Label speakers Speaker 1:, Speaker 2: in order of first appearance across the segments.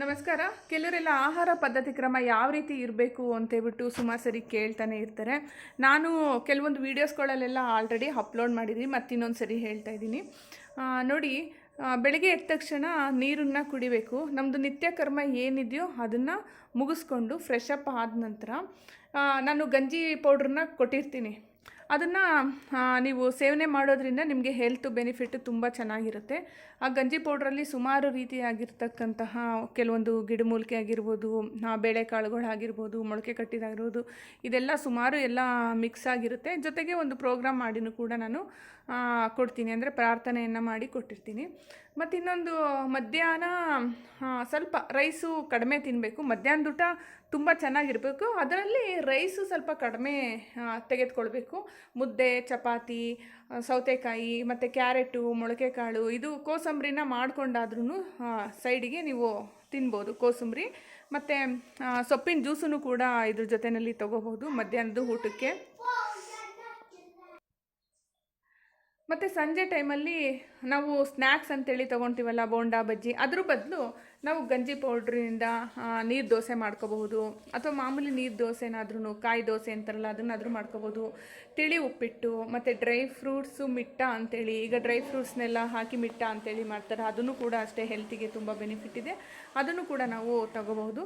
Speaker 1: ನಮಸ್ಕಾರ. ಕೆಲವರೆಲ್ಲ ಆಹಾರ ಪದ್ಧತಿ ಕ್ರಮ ಯಾವ ರೀತಿ ಇರಬೇಕು ಅಂತೇಳ್ಬಿಟ್ಟು ಸುಮಾರು ಸರಿ ಕೇಳ್ತಾನೆ ಇರ್ತಾರೆ. ನಾನು ಕೆಲವೊಂದು ವೀಡಿಯೋಸ್ಗಳಲ್ಲೆಲ್ಲ ಆಲ್ರೆಡಿ ಅಪ್ಲೋಡ್ ಮಾಡಿದ್ದೀನಿ, ಮತ್ತಿನ್ನೊಂದು ಸರಿ ಹೇಳ್ತಾ ಇದ್ದೀನಿ. ನೋಡಿ ಬೆಳಗ್ಗೆ ಎದ್ದ ತಕ್ಷಣ ನೀರನ್ನು ಕುಡಿಬೇಕು. ನಮ್ಮದು ನಿತ್ಯ ಕರ್ಮ ಏನಿದೆಯೋ ಅದನ್ನು ಮುಗಿಸ್ಕೊಂಡು ಫ್ರೆಶ್ ಅಪ್ ಆದ ನಂತರ ನಾನು ಗಂಜಿ ಪೌಡ್ರನ್ನ ಕೊಟ್ಟಿರ್ತೀನಿ. ಅದನ್ನು ನೀವು ಸೇವನೆ ಮಾಡೋದ್ರಿಂದ ನಿಮಗೆ ಹೆಲ್ತ್ ಬೆನಿಫಿಟ್ ತುಂಬ ಚೆನ್ನಾಗಿರುತ್ತೆ. ಆ ಗಂಜಿ ಪೌಡ್ರಲ್ಲಿ ಸುಮಾರು ರೀತಿಯಾಗಿರ್ತಕ್ಕಂತಹ ಕೆಲವೊಂದು ಗಿಡಮೂಲಿಕೆ ಆಗಿರ್ಬೋದು ಬೇಳೆಕಾಳುಗಳಾಗಿರ್ಬೋದು ಮೊಳಕೆ ಕಟ್ಟಿದಾಗಿರ್ಬೋದು, ಇದೆಲ್ಲ ಸುಮಾರು ಎಲ್ಲ ಮಿಕ್ಸ್ ಆಗಿರುತ್ತೆ. ಜೊತೆಗೆ ಒಂದು ಪ್ರೋಗ್ರಾಮ್ ಮಾಡಿನೂ ಕೂಡ ನಾನು ಕೊಡ್ತೀನಿ. ಅಂದರೆ ಪ್ರಾರ್ಥನೆಯನ್ನು ಮಾಡಿ ಕೊಟ್ಟಿರ್ತೀನಿ. ಮತ್ತು ಇನ್ನೊಂದು ಮಧ್ಯಾಹ್ನ ಸ್ವಲ್ಪ ರೈಸು ಕಡಿಮೆ ತಿನ್ನಬೇಕು ಮಧ್ಯಾಹ್ನದ ಊಟ ತುಂಬ ಚೆನ್ನಾಗಿರಬೇಕು. ಅದರಲ್ಲಿ ರೈಸು ಸ್ವಲ್ಪ ಕಡಿಮೆ ತೆಗೆದುಕೊಳ್ಬೇಕು. ಮುದ್ದೆ, ಚಪಾತಿ ಸೌತೆಕಾಯಿ, ಮತ್ತು ಕ್ಯಾರೆಟು ಮೊಳಕೆ ಕಾಳು ಇದು ಕೋಸಂಬರಿನ ಮಾಡಿಕೊಂಡಾದ್ರೂ ಸೈಡಿಗೆ ನೀವು ತಿನ್ಬೋದು ಕೋಸಂಬರಿ. ಮತ್ತು ಸೊಪ್ಪಿನ ಜ್ಯೂಸನ್ನು ಕೂಡ ಇದ್ರ ಜೊತೆಯಲ್ಲಿ ತೊಗೋಬೋದು ಮಧ್ಯಾಹ್ನದ ಊಟಕ್ಕೆ. ಮತ್ತು ಸಂಜೆ ಟೈಮಲ್ಲಿ ನಾವು ಸ್ನ್ಯಾಕ್ಸ್ ಅಂತೇಳಿ ತೊಗೊತೀವಲ್ಲ ಬೋಂಡಾ ಬಜ್ಜಿ, ಅದ್ರ ಬದಲು ನಾವು ಗಂಜಿ ಪೌಡ್ರಿಂದ ನೀರು ದೋಸೆ ಮಾಡ್ಕೋಬಹುದು. ಅಥವಾ ಮಾಮೂಲಿ ನೀರು ದೋಸೆನಾದ್ರೂ ಕಾಯಿ ದೋಸೆ ಅಂತಾರಲ್ಲ, ಅದನ್ನಾದರೂ ಮಾಡ್ಕೋಬೋದು ತಿಳಿ ಉಪ್ಪಿಟ್ಟು, ಮತ್ತು ಡ್ರೈ ಫ್ರೂಟ್ಸು ಮಿಟ್ಟ ಅಂತೇಳಿ, ಈಗ ಡ್ರೈ ಫ್ರೂಟ್ಸ್ನೆಲ್ಲ ಹಾಕಿ ಮಿಟ್ಟ ಅಂತೇಳಿ ಮಾಡ್ತಾರೆ. ಅದನ್ನು ಕೂಡ ಅಷ್ಟೇ ಹೆಲ್ತಿಗೆ ತುಂಬ ಬೆನಿಫಿಟ್ ಇದೆ. ಅದನ್ನು ಕೂಡ ನಾವು ತಗೋಬಹುದು.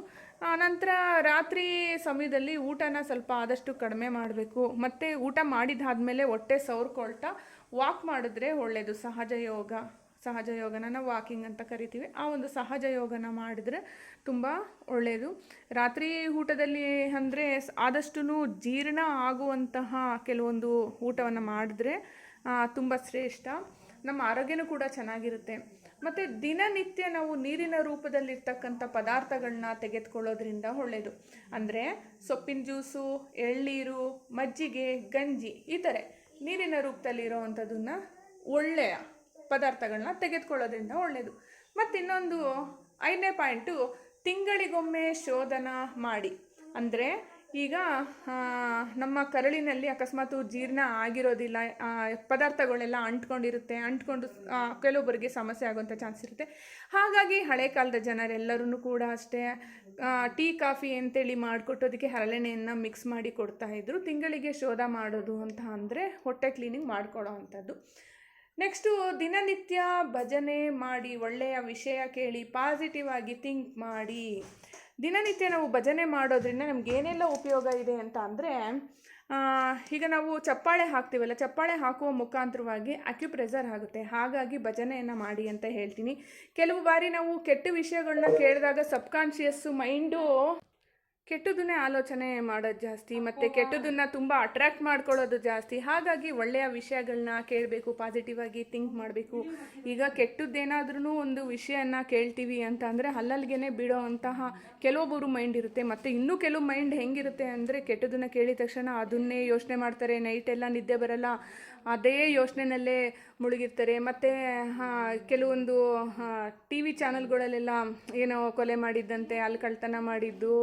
Speaker 1: ನಂತರ ರಾತ್ರಿ ಸಮಯದಲ್ಲಿ ಊಟನ ಸ್ವಲ್ಪ ಆದಷ್ಟು ಕಡಿಮೆ ಮಾಡಬೇಕು. ಮತ್ತು ಊಟ ಮಾಡಿದಾದ್ಮೇಲೆ ಹೊಟ್ಟೆ ಸವರ್ಕೊಳ್ತಾ ವಾಕ್ ಮಾಡಿದ್ರೆ ಒಳ್ಳೆಯದು ಸಹಜ ಯೋಗ. ಸಹಜ ಯೋಗನ ನಾವು ವಾಕಿಂಗ್ ಅಂತ ಕರಿತೀವಿ. ಆ ಒಂದು ಸಹಜ ಯೋಗನ ಮಾಡಿದ್ರೆ ತುಂಬ ಒಳ್ಳೆಯದು ರಾತ್ರಿ ಊಟದಲ್ಲಿ ಅಂದರೆ ಆದಷ್ಟು ಜೀರ್ಣ ಆಗುವಂತಹ ಕೆಲವೊಂದು ಊಟವನ್ನು ಮಾಡಿದ್ರೆ ತುಂಬ ಶ್ರೇಷ್ಠ. ನಮ್ಮ ಆರೋಗ್ಯನೂ ಕೂಡ ಚೆನ್ನಾಗಿರುತ್ತೆ. ಮತ್ತು ದಿನನಿತ್ಯ ನಾವು ನೀರಿನ ರೂಪದಲ್ಲಿರ್ತಕ್ಕಂಥ ಪದಾರ್ಥಗಳನ್ನ ತೆಗೆದುಕೊಳ್ಳೋದ್ರಿಂದ ಒಳ್ಳೆಯದು ಅಂದರೆ ಸೊಪ್ಪಿನ ಜ್ಯೂಸು, ಎಳ್ನೀರು, ಮಜ್ಜಿಗೆ, ಗಂಜಿ ಈ ಥರ ನೀರಿನ ರೂಪದಲ್ಲಿರೋವಂಥದ್ದನ್ನು ಒಳ್ಳೆಯ ಪದಾರ್ಥಗಳನ್ನ ತೆಗೆದುಕೊಳ್ಳೋದ್ರಿಂದ ಒಳ್ಳೆಯದು ಮತ್ತು ಇನ್ನೊಂದು ಐದನೇ ಪಾಯಿಂಟು, ತಿಂಗಳಿಗೊಮ್ಮೆ ಶೋಧನ ಮಾಡಿ. ಅಂದರೆ ಈಗ ನಮ್ಮ ಕರಳಿನಲ್ಲಿ ಅಕಸ್ಮಾತ್ ಜೀರ್ಣ ಆಗಿರೋದಿಲ್ಲ ಪದಾರ್ಥಗಳೆಲ್ಲ ಅಂಟ್ಕೊಂಡಿರುತ್ತೆ, ಅಂಟ್ಕೊಂಡು ಕೆಲವೊಬ್ಬರಿಗೆ ಸಮಸ್ಯೆ ಆಗುವಂಥ ಚಾನ್ಸ್ ಇರುತ್ತೆ. ಹಾಗಾಗಿ ಹಳೆ ಕಾಲದ ಜನರೆಲ್ಲರೂ ಕೂಡ ಅಷ್ಟೇ ಟೀ, ಕಾಫಿ ಅಂತೇಳಿ ಮಾಡಿಕೊಟ್ಟೋದಕ್ಕೆ ಹರಳೆಣ್ಣೆಯನ್ನು ಮಿಕ್ಸ್ ಮಾಡಿ ಕೊಡ್ತಾ ಇದ್ರು. ತಿಂಗಳಿಗೆ ಶೋಧ ಮಾಡೋದು ಅಂತ ಅಂದರೆ ಹೊಟ್ಟೆ ಕ್ಲೀನಿಂಗ್ ಮಾಡ್ಕೊಳ್ಳೋ ಅಂಥದ್ದು. ನೆಕ್ಸ್ಟು ದಿನನಿತ್ಯ ಭಜನೆ ಮಾಡಿ, ಒಳ್ಳೆಯ ವಿಷಯ ಕೇಳಿ ಪಾಸಿಟಿವ್ ಆಗಿ ಥಿಂಕ್ ಮಾಡಿ. ದಿನನಿತ್ಯ ನಾವು ಭಜನೆ ಮಾಡೋದ್ರಿಂದ ನಮ್ಗೆ ಏನೆಲ್ಲ ಉಪಯೋಗ ಇದೆ ಅಂತ ಅಂದರೆ ಈಗ ನಾವು ಚಪ್ಪಾಳೆ ಹಾಕ್ತೀವಲ್ಲ, ಚಪ್ಪಾಳೆ ಹಾಕುವ ಮುಖಾಂತರವಾಗಿ ಅಕ್ಯುಪ್ರೆಸರ್ ಆಗುತ್ತೆ. ಹಾಗಾಗಿ ಭಜನೆಯನ್ನು ಮಾಡಿ ಅಂತ ಹೇಳ್ತೀನಿ. ಕೆಲವು ಬಾರಿ ನಾವು ಕೆಟ್ಟ ವಿಷಯಗಳನ್ನ ಕೇಳಿದಾಗ ಸಬ್ಕಾನ್ಷಿಯಸ್ಸು ಮೈಂಡು ಕೆಟ್ಟದನ್ನೇ ಆಲೋಚನೆ ಮಾಡೋದು ಜಾಸ್ತಿ ಮತ್ತು ಕೆಟ್ಟದನ್ನ ತುಂಬ ಅಟ್ರಾಕ್ಟ್ ಮಾಡ್ಕೊಳ್ಳೋದು ಜಾಸ್ತಿ. ಹಾಗಾಗಿ ಒಳ್ಳೆಯ ವಿಷಯಗಳನ್ನ ಕೇಳಬೇಕು ಪಾಸಿಟಿವ್ ಆಗಿ ಥಿಂಕ್ ಮಾಡಬೇಕು. ಈಗ ಕೆಟ್ಟದ್ದೇನಾದ್ರೂ ಒಂದು ವಿಷಯನ ಕೇಳ್ತೀವಿ ಅಂತ ಅಂದರೆ ಅಲ್ಲಲ್ಲಿಗೆ ಬಿಡೋ ಅಂತಹ ಕೆಲವೊಬ್ಬರು ಮೈಂಡ್ ಇರುತ್ತೆ. ಮತ್ತು ಇನ್ನೂ ಕೆಲವು ಮೈಂಡ್ ಹೆಂಗಿರುತ್ತೆ ಅಂದರೆ ಕೆಟ್ಟದನ್ನ ಕೇಳಿದ ತಕ್ಷಣ ಅದನ್ನೇ ಯೋಚನೆ ಮಾಡ್ತಾರೆ. ನೈಟೆಲ್ಲ ನಿದ್ದೆ ಬರಲ್ಲ ಅದೇ ಯೋಚನೆಯಲ್ಲೇ ಮುಳುಗಿರ್ತಾರೆ. ಮತ್ತು ಕೆಲವೊಂದು ಟಿ ವಿ ಚಾನಲ್ಗಳಲ್ಲೆಲ್ಲ ಏನೋ ಕೊಲೆ ಮಾಡಿದ್ದಂತೆ ಅಲ್ಲಿ ಕಳ್ತನ ಮಾಡಿದ್ದು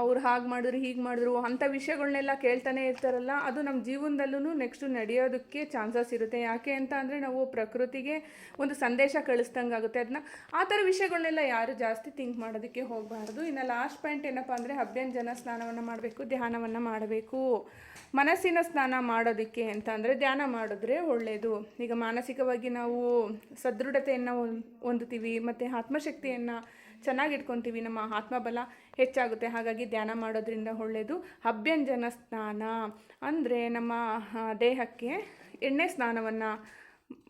Speaker 1: ಅವ್ರು ಹಾಗೆ ಮಾಡಿದ್ರು, ಹೀಗೆ ಮಾಡಿದ್ರು ಅಂಥ ವಿಷಯಗಳನ್ನೆಲ್ಲ ಕೇಳ್ತಾನೆ ಇರ್ತಾರಲ್ಲ, ಅದು ನಮ್ಮ ಜೀವನದಲ್ಲೂ ನೆಕ್ಸ್ಟು ನಡೆಯೋದಕ್ಕೆ ಚಾನ್ಸಸ್ ಇರುತ್ತೆ. ಯಾಕೆ ಅಂತ ಅಂದರೆ ನಾವು ಪ್ರಕೃತಿಗೆ ಒಂದು ಸಂದೇಶ ಕಳಿಸ್ದಂಗೆ ಆಗುತ್ತೆ. ಅದನ್ನ ಆ ಥರ ವಿಷಯಗಳನ್ನೆಲ್ಲ ಯಾರು ಜಾಸ್ತಿ ಥಿಂಕ್ ಮಾಡೋದಕ್ಕೆ ಹೋಗಬಾರ್ದು. ಇನ್ನು ಲಾಸ್ಟ್ ಪಾಯಿಂಟ್ ಏನಪ್ಪ ಅಂದರೆ ಜನ ಸ್ನಾನವನ್ನು ಮಾಡಬೇಕು, ಧ್ಯಾನವನ್ನು ಮಾಡಬೇಕು. ಮನಸ್ಸಿನ ಸ್ನಾನ ಮಾಡೋದಕ್ಕೆ ಅಂತ ಅಂದರೆ ಧ್ಯಾನ ಮಾಡಿದ್ರೆ ಒಳ್ಳೆಯದು ಈಗ ಮಾನಸಿಕವಾಗಿ ನಾವು ಸದೃಢತೆಯನ್ನು ಹೊಂದುತ್ತೀವಿ, ಮತ್ತು ಆತ್ಮಶಕ್ತಿಯನ್ನು ಚೆನ್ನಾಗಿ ಇಟ್ಕೊತೀವಿ. ನಮ್ಮ ಆತ್ಮಬಲ ಹೆಚ್ಚಾಗುತ್ತೆ. ಹಾಗಾಗಿ ಧ್ಯಾನ ಮಾಡೋದ್ರಿಂದ ಒಳ್ಳೆಯದು ಅಭ್ಯಂಜನ ಸ್ನಾನ ಅಂದರೆ ನಮ್ಮ ದೇಹಕ್ಕೆ ಎಣ್ಣೆ ಸ್ನಾನವನ್ನು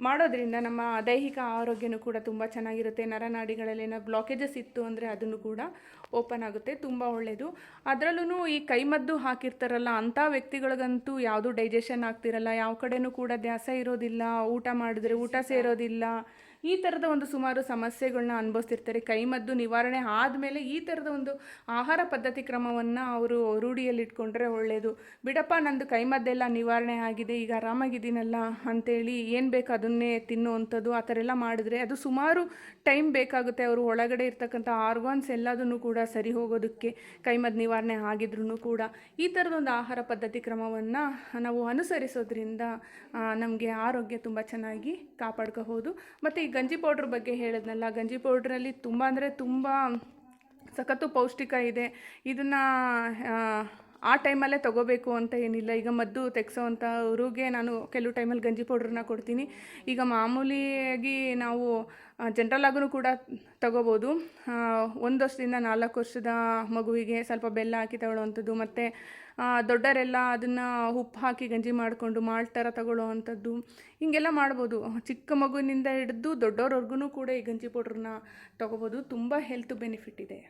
Speaker 1: ಮಾಡೋದ್ರಿಂದ ನಮ್ಮ ದೈಹಿಕ ಆರೋಗ್ಯನೂ ಕೂಡ ತುಂಬ ಚೆನ್ನಾಗಿರುತ್ತೆ. ನರನಾಡಿಗಳಲ್ಲಿ ಏನೋ ಬ್ಲಾಕೇಜಸ್ ಇತ್ತು ಅಂದರೆ ಅದನ್ನು ಕೂಡ ಓಪನ್ ಆಗುತ್ತೆ. ತುಂಬ ಒಳ್ಳೆಯದು ಅದರಲ್ಲೂ ಈ ಕೈಮದ್ದು ಹಾಕಿರ್ತಾರಲ್ಲ ಅಂಥ ವ್ಯಕ್ತಿಗಳಿಗಂತೂ ಯಾವುದೂ ಡೈಜೆಷನ್ ಆಗ್ತಿರಲ್ಲ. ಯಾವ ಕಡೆನೂ ಕೂಡ ದ್ಯಾಸ ಇರೋದಿಲ್ಲ. ಊಟ ಮಾಡಿದ್ರೆ ಊಟ ಸೇರೋದಿಲ್ಲ. ಈ ಥರದ ಒಂದು ಸುಮಾರು ಸಮಸ್ಯೆಗಳನ್ನ ಅನುಭವಿಸ್ತಿರ್ತಾರೆ. ಕೈಮದ್ದು ನಿವಾರಣೆ ಆದಮೇಲೆ ಈ ಥರದ ಒಂದು ಆಹಾರ ಪದ್ಧತಿ ಕ್ರಮವನ್ನು ಅವರು ರೂಢಿಯಲ್ಲಿ ಇಟ್ಕೊಂಡ್ರೆ ಒಳ್ಳೆಯದು ಬಿಡಪ್ಪ, ನಂದು ಕೈಮದ್ದೆಲ್ಲ ನಿವಾರಣೆ ಆಗಿದೆ, ಈಗ ಆರಾಮಾಗಿದ್ದೀನಲ್ಲ ಅಂತೇಳಿ ಏನು ಬೇಕು ಅದನ್ನೇ ತಿನ್ನುವಂಥದ್ದು, ಆ ಥರ ಎಲ್ಲ ಮಾಡಿದ್ರೆ ಅದು ಸುಮಾರು ಟೈಮ್ ಬೇಕಾಗುತ್ತೆ. ಅವರು ಒಳಗಡೆ ಇರ್ತಕ್ಕಂಥ ಆರ್ಗಾನ್ಸ್ ಎಲ್ಲದನ್ನು ಕೂಡ ಸರಿ ಹೋಗೋದಕ್ಕೆ ಕೈಮದ್ದು ನಿವಾರಣೆ ಆಗಿದ್ರೂ ಕೂಡ. ಈ ಥರದೊಂದು ಆಹಾರ ಪದ್ಧತಿ ಕ್ರಮವನ್ನು ನಾವು ಅನುಸರಿಸೋದ್ರಿಂದ ನಮಗೆ ಆರೋಗ್ಯ ತುಂಬ ಚೆನ್ನಾಗಿ ಕಾಪಾಡ್ಕೋಬೋದು ಮತ್ತು ಈ ಗಂಜಿ ಪೌಡ್ರ್ ಬಗ್ಗೆ ಹೇಳಿದ್ನಲ್ಲ ಗಂಜಿ ಪೌಡ್ರಲ್ಲಿ ತುಂಬ ಅಂದರೆ ತುಂಬ ಸಖತ್ತು ಪೌಷ್ಟಿಕ ಇದೆ. ಇದನ್ನು ಆ ಟೈಮಲ್ಲೇ ತೊಗೋಬೇಕು ಅಂತ ಏನಿಲ್ಲ. ಈಗ ಮದ್ದು ತೆಗ್ಸೋವಂಥವ್ರಿಗೆ ನಾನು ಕೆಲವು ಟೈಮಲ್ಲಿ ಗಂಜಿ ಪೌಡ್ರನ್ನ ಕೊಡ್ತೀನಿ. ಈಗ ಮಾಮೂಲಿಯಾಗಿ ನಾವು ಜನರಲ್ ಕೂಡ ತಗೋಬೋದು. ಒಂದು ವರ್ಷದಿಂದ ನಾಲ್ಕು ವರ್ಷದ ಮಗುವಿಗೆ ಸ್ವಲ್ಪ ಬೆಲ್ಲ ಹಾಕಿ ತಗೊಳ್ಳೋವಂಥದ್ದು, ಮತ್ತು ದೊಡ್ಡರೆಲ್ಲ ಅದನ್ನು ಉಪ್ಪು ಹಾಕಿ ಗಂಜಿ ಮಾಡಿಕೊಂಡು ಮಾಲ್ಟ್ ಥರ ತಗೊಳ್ಳೋವಂಥದ್ದು, ಹೀಗೆಲ್ಲ ಮಾಡ್ಬೋದು. ಚಿಕ್ಕ ಮಗುವಿನಿಂದ ಹಿಡಿದು ದೊಡ್ಡವ್ರವರೆಗೂ ಕೂಡ ಈ ಗಂಜಿ ಪೌಡ್ರನ್ನ ತಗೋಬೋದು. ತುಂಬ ಹೆಲ್ತ್ ಬೆನಿಫಿಟ್ ಇದೆ.